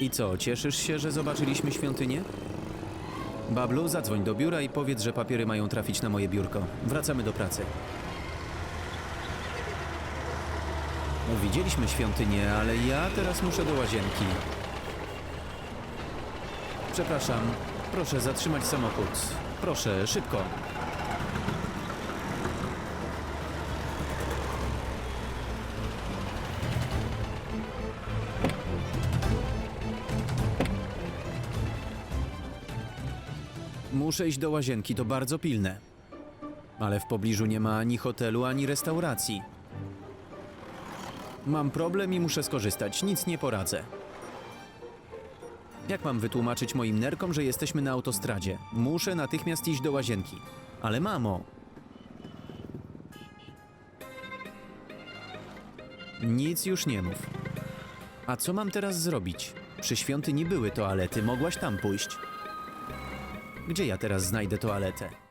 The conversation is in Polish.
I co, cieszysz się, że zobaczyliśmy świątynię? Bablu, zadzwoń do biura i powiedz, że papiery mają trafić na moje biurko. Wracamy do pracy. Widzieliśmy świątynię, ale ja teraz muszę do łazienki. Przepraszam, proszę zatrzymać samochód. Proszę, szybko. Muszę iść do łazienki, to bardzo pilne. Ale w pobliżu nie ma ani hotelu, ani restauracji. Mam problem i muszę skorzystać, nic nie poradzę. Jak mam wytłumaczyć moim nerkom, że jesteśmy na autostradzie? Muszę natychmiast iść do łazienki. Ale mamo. Nic już nie mów. A co mam teraz zrobić? Przy świątyni były toalety, mogłaś tam pójść. Gdzie ja teraz znajdę toaletę?